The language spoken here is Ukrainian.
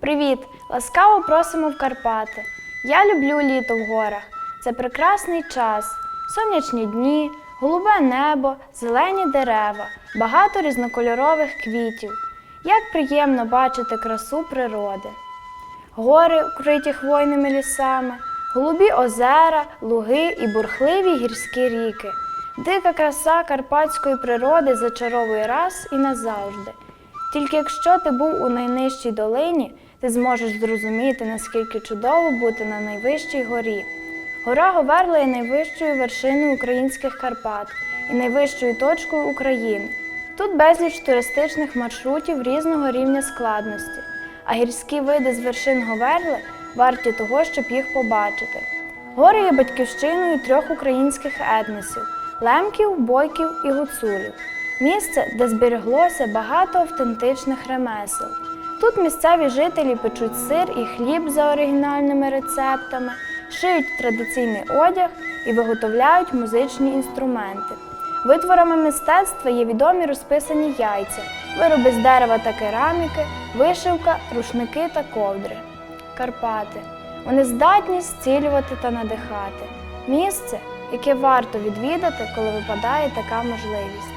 Привіт! Ласкаво просимо в Карпати. Я люблю літо в горах. Це прекрасний час, сонячні дні, голубе небо, зелені дерева, багато різнокольорових квітів. Як приємно бачити красу природи. Гори, вкриті хвойними лісами, голубі озера, луги і бурхливі гірські ріки. Дика краса карпатської природи зачаровує раз і назавжди. Тільки якщо ти був у найнижчій долині, ти зможеш зрозуміти, наскільки чудово бути на найвищій горі. Гора Говерла є найвищою вершиною українських Карпат і найвищою точкою України. Тут безліч туристичних маршрутів різного рівня складності, а гірські види з вершин Говерли варті того, щоб їх побачити. Гори є батьківщиною трьох українських етносів лемків, бойків і гуцулів. Місце, де збереглося багато автентичних ремесел. Тут місцеві жителі печуть сир і хліб за оригінальними рецептами, шиють традиційний одяг і виготовляють музичні інструменти. Витворами мистецтва є відомі розписані яйця, вироби з дерева та кераміки, вишивка, рушники та ковдри. Карпати. Вони здатні зцілювати та надихати. Місце, яке варто відвідати, коли випадає така можливість.